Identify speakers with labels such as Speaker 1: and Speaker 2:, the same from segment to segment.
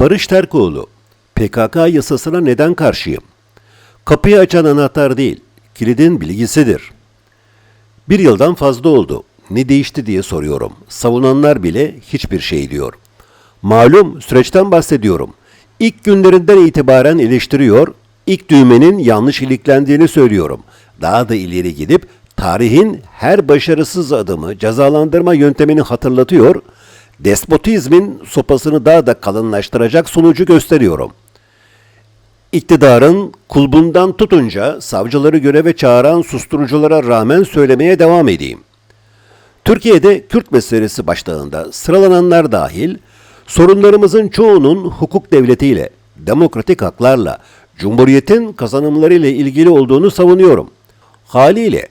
Speaker 1: Barış Terkoğlu, PKK yasasına neden karşıyım? Kapıyı açan anahtar değil, kilidin bilgisidir. Bir yıldan fazla oldu. Ne değişti diye soruyorum. Savunanlar bile hiçbir şey diyor. Malum süreçten bahsediyorum. İlk günlerinden itibaren eleştiriyor, ilk düğmenin yanlış iliklendiğini söylüyorum. Daha da ileri gidip tarihin her başarısız adımı cezalandırma yöntemini hatırlatıyor, despotizmin sopasını daha da kalınlaştıracak sonucu gösteriyorum. İktidarın kulbundan tutunca savcıları göreve çağıran susturuculara rağmen söylemeye devam edeyim. Türkiye'de Kürt meselesi başlığında sıralananlar dahil sorunlarımızın çoğunun hukuk devletiyle, demokratik haklarla, cumhuriyetin kazanımlarıyla ilgili olduğunu savunuyorum. Haliyle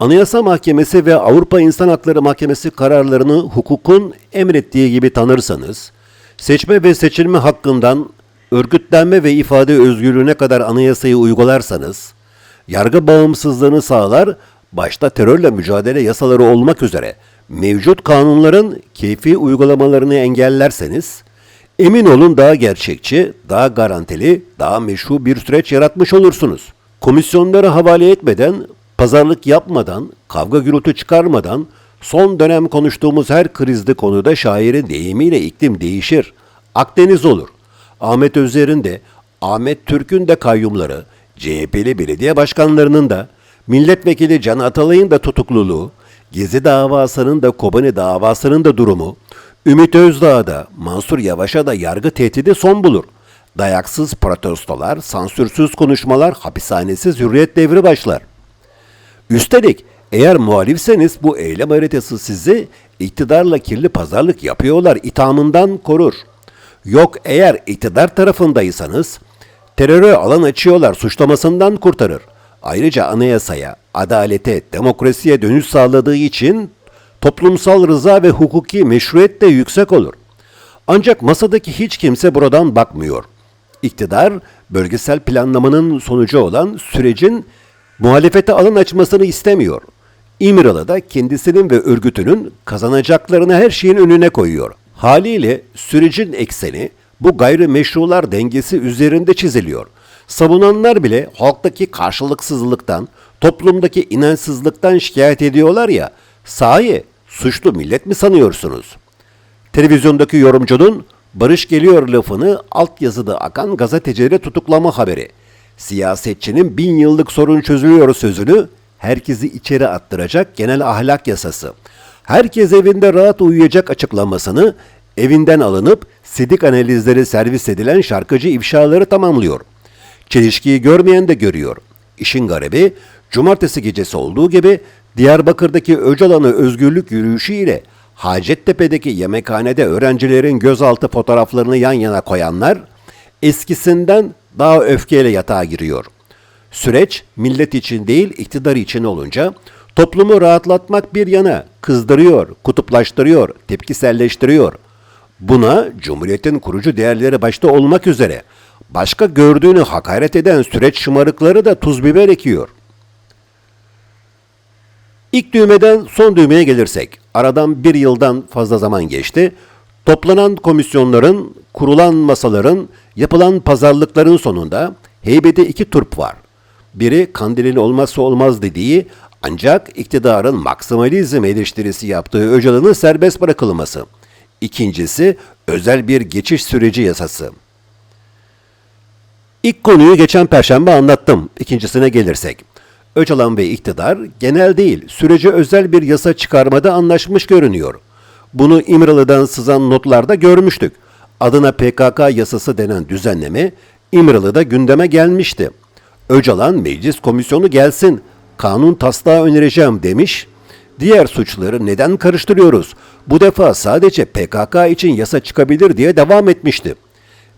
Speaker 1: Anayasa Mahkemesi ve Avrupa İnsan Hakları Mahkemesi kararlarını hukukun emrettiği gibi tanırsanız, seçme ve seçilme hakkından örgütlenme ve ifade özgürlüğüne kadar anayasayı uygularsanız, yargı bağımsızlığını sağlar, başta terörle mücadele yasaları olmak üzere mevcut kanunların keyfi uygulamalarını engellerseniz, emin olun daha gerçekçi, daha garantili, daha meşru bir süreç yaratmış olursunuz. Komisyonları havale etmeden, pazarlık yapmadan, kavga gürültü çıkarmadan, son dönem konuştuğumuz her krizli konuda şairin deyimiyle iklim değişir. Akdeniz olur. Ahmet Özer'in de, Ahmet Türk'ün de kayyumları, CHP'li belediye başkanlarının da, milletvekili Can Atalay'ın da tutukluluğu, Gezi davasının da Kobani davasının da durumu, Ümit Özdağ'da, Mansur Yavaş'a da yargı tehdidi son bulur. Dayaksız protestolar, sansürsüz konuşmalar, hapishanesiz hürriyet devri başlar. Üstelik eğer muhalifseniz bu eylem haritası sizi iktidarla kirli pazarlık yapıyorlar ithamından korur. Yok eğer iktidar tarafındaysanız teröre alan açıyorlar suçlamasından kurtarır. Ayrıca anayasaya, adalete, demokrasiye dönüş sağladığı için toplumsal rıza ve hukuki meşruiyet de yüksek olur. Ancak masadaki hiç kimse buradan bakmıyor. İktidar, bölgesel planlamanın sonucu olan sürecin muhalefete alan açmasını istemiyor. İmralı da kendisinin ve örgütünün kazanacaklarını her şeyin önüne koyuyor. Haliyle sürecin ekseni bu gayrimeşrular dengesi üzerinde çiziliyor. Savunanlar bile halktaki karşılıksızlıktan, toplumdaki inançsızlıktan şikayet ediyorlar ya, sahi suçlu millet mi sanıyorsunuz? Televizyondaki yorumcunun barış geliyor lafını altyazıda akan gazetecilere tutuklama haberi. Siyasetçinin bin yıllık sorun çözülüyor sözünü herkesi içeri attıracak genel ahlak yasası. Herkes evinde rahat uyuyacak açıklamasını evinden alınıp sidik analizleri servis edilen şarkıcı ifşaları tamamlıyor. Çelişkiyi görmeyen de görüyor. İşin garibi, cumartesi gecesi olduğu gibi Diyarbakır'daki Öcalan'ı özgürlük yürüyüşü ile Hacettepe'deki yemekhanede öğrencilerin gözaltı fotoğraflarını yan yana koyanlar, eskisinden daha öfkeyle yatağa giriyor. Süreç millet için değil iktidar için olunca toplumu rahatlatmak bir yana kızdırıyor, kutuplaştırıyor, tepkiselleştiriyor. Buna Cumhuriyet'in kurucu değerleri başta olmak üzere başka gördüğünü hakaret eden süreç şımarıkları da tuz biber ekiyor. İlk düğmeden son düğmeye gelirsek, aradan bir yıldan fazla zaman geçti. Toplanan komisyonların, kurulan masaların, yapılan pazarlıkların sonunda heybede iki turp var. Biri Kandil'in olmazsa olmaz dediği ancak iktidarın maksimalizm eleştirisi yaptığı Öcalan'ın serbest bırakılması. İkincisi özel bir geçiş süreci yasası. İlk konuyu geçen perşembe anlattım. İkincisine gelirsek. Öcalan ve iktidar genel değil, sürece özel bir yasa çıkarmada anlaşmış görünüyor. Bunu İmralı'dan sızan notlarda görmüştük. Adına PKK yasası denen düzenleme İmralı'da gündeme gelmişti. Öcalan meclis komisyonu gelsin, kanun taslağı önereceğim demiş. Diğer suçları neden karıştırıyoruz? Bu defa sadece PKK için yasa çıkabilir diye devam etmişti.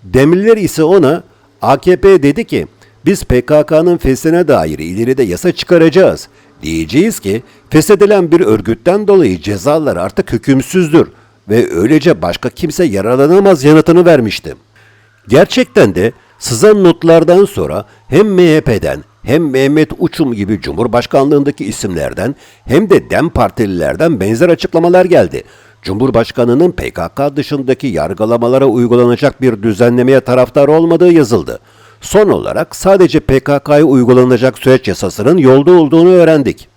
Speaker 1: Demirler ise ona AKP dedi ki biz PKK'nın feshine dair ileride yasa çıkaracağız. Diyeceğiz ki feshedilen bir örgütten dolayı cezalar artık hükümsüzdür ve öylece başka kimse yararlanamaz yanıtını vermişti. Gerçekten de sızan notlardan sonra hem MHP'den hem Mehmet Uçum gibi Cumhurbaşkanlığındaki isimlerden hem de DEM partililerden benzer açıklamalar geldi. Cumhurbaşkanının PKK dışındaki yargılamalara uygulanacak bir düzenlemeye taraftar olmadığı yazıldı. Son olarak sadece PKK'ya uygulanacak süreç yasasının yolda olduğunu öğrendik.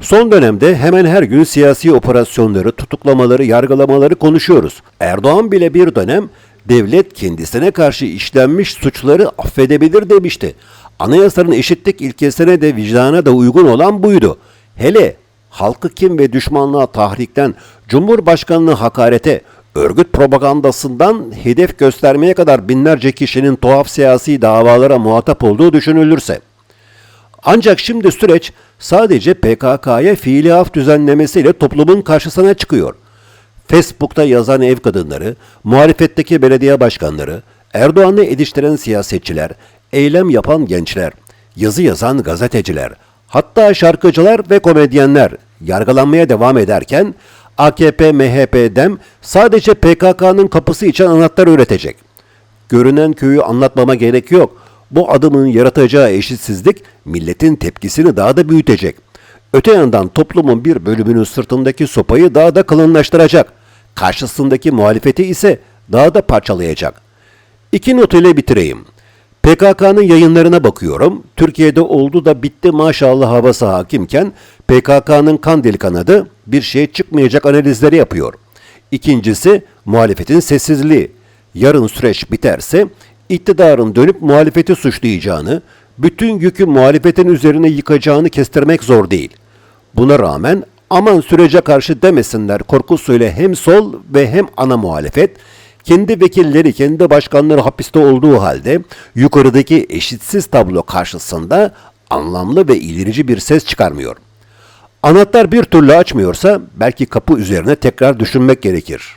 Speaker 1: Son dönemde hemen her gün siyasi operasyonları, tutuklamaları, yargılamaları konuşuyoruz. Erdoğan bile bir dönem devlet kendisine karşı işlenmiş suçları affedebilir demişti. Anayasanın eşitlik ilkesine de vicdana da uygun olan buydu. Hele halkı kim ve düşmanlığa tahrikten, Cumhurbaşkanını hakarete, örgüt propagandasından hedef göstermeye kadar binlerce kişinin tuhaf siyasi davalara muhatap olduğu düşünülürse. Ancak şimdi süreç sadece PKK'ya fiili af düzenlemesiyle toplumun karşısına çıkıyor. Facebook'ta yazan ev kadınları, muhalefetteki belediye başkanları, Erdoğan'ı ediştiren siyasetçiler, eylem yapan gençler, yazı yazan gazeteciler, hatta şarkıcılar ve komedyenler yargılanmaya devam ederken AKP, MHP, DEM sadece PKK'nın kapısı için anahtar üretecek. Görünen köyü anlatmama gerek yok. Bu adımın yaratacağı eşitsizlik milletin tepkisini daha da büyütecek. Öte yandan toplumun bir bölümünün sırtındaki sopayı daha da kalınlaştıracak. Karşısındaki muhalefeti ise daha da parçalayacak. İki not ile bitireyim. PKK'nın yayınlarına bakıyorum. Türkiye'de oldu da bitti maşallah havası hakimken PKK'nın Kandil kanadı bir şey çıkmayacak analizleri yapıyor. İkincisi muhalefetin sessizliği. Yarın süreç biterse iktidarın dönüp muhalefeti suçlayacağını, bütün yükü muhalefetin üzerine yıkacağını kestirmek zor değil. Buna rağmen aman sürece karşı demesinler korkusuyla hem sol ve hem ana muhalefet kendi vekilleri, kendi başkanları hapiste olduğu halde yukarıdaki eşitsiz tablo karşısında anlamlı ve ilerici bir ses çıkarmıyor. Anahtar bir türlü açmıyorsa belki kapı üzerine tekrar düşünmek gerekir.